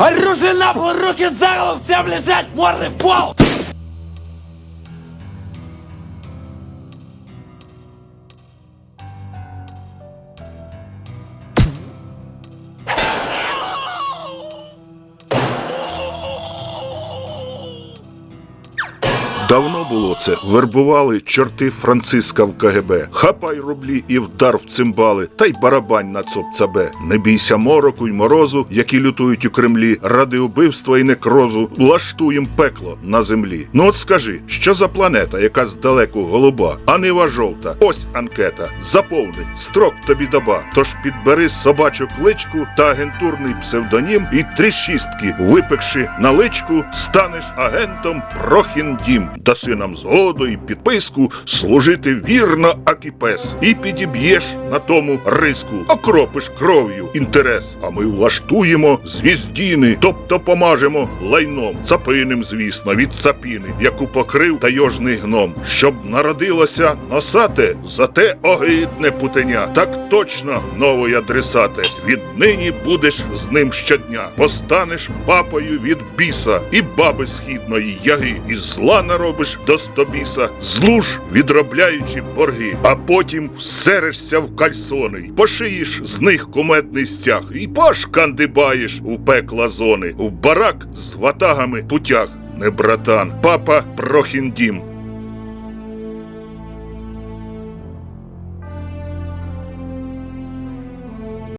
Оружие на пол, руки за голову, всем лежать, морды в пол! Давно було це. Вербували чорти Франциска в КГБ. Хапай рублі і вдар в цимбали, та й барабань на цоп-цабе. Не бійся мороку й морозу, які лютують у Кремлі, ради убивства і некрозу, влаштуєм пекло на землі. Ну от скажи, що за планета, яка здалеку голуба, а нива жовта? Ось анкета. Заповни, строк тобі доба. Тож підбери собачу кличку та агентурний псевдонім і три шістки, випекши на личку, станеш агентом Прохіндім. Даси нам згоду і підписку служити вірно, акі пес. І підіб'єш на тому риску, окропиш кров'ю інтерес. А ми влаштуємо звіздіни, тобто помажемо лайном, цапиним, звісно, від цапіни, яку покрив тайожний гном, щоб народилося носате, зате огидне путеня. Так точно, новий адресате. Віднині будеш з ним щодня. Постанеш папою від біса і баби східної яги, і зла наробиш до стобіса, злуж, відробляючи борги, а потім всерешся в кальсони, пошиєш з них куметний стяг і пошкандибаєш у пекла зони, в барак з ватагами путях. Не братан, папа Прохіндім,